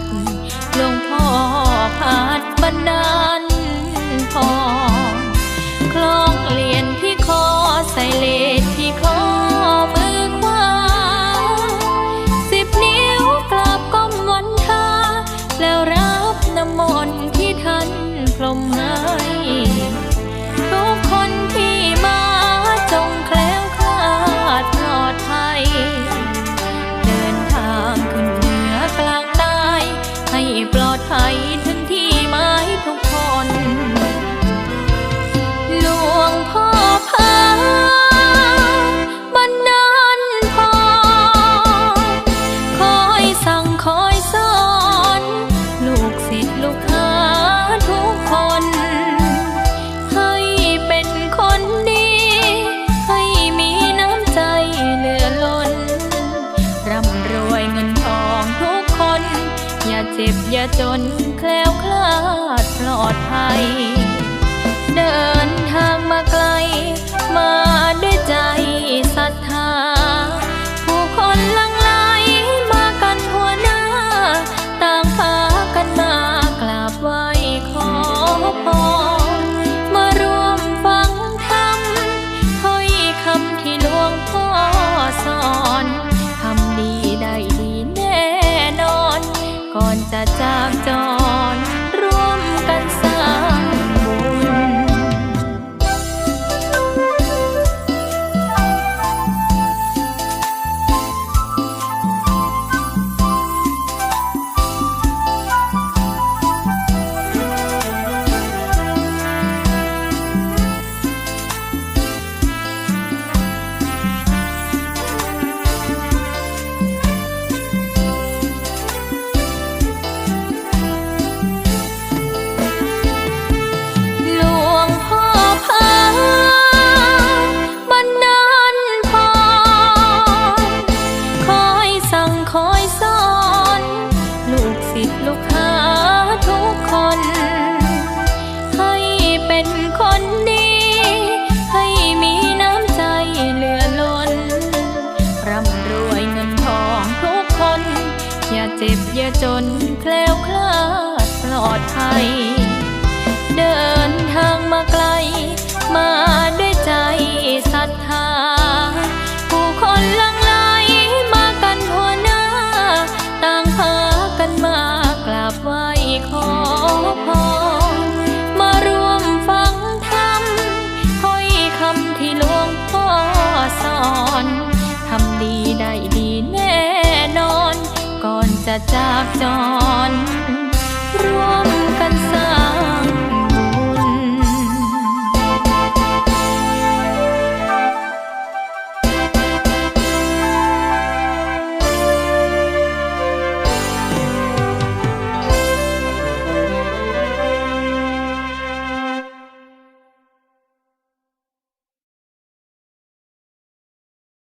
ดหลวงพ่อผาดบันดาลพ่อาเจ็บอย่าจนแคล้วคลาดปลอดภัย เดินทาง จากจร ร่วมกันส เจ็บอย่าจนแคล้วคลาดปลอดภัย เดินทางมาไกล มาด้วยใจศรัทธา ผู้คนลังไหลมากันทั่วหน้า ต่างพากันมากราบไหว้ขอพรมารวมฟังธรรมถ้อยคำที่หล stopped on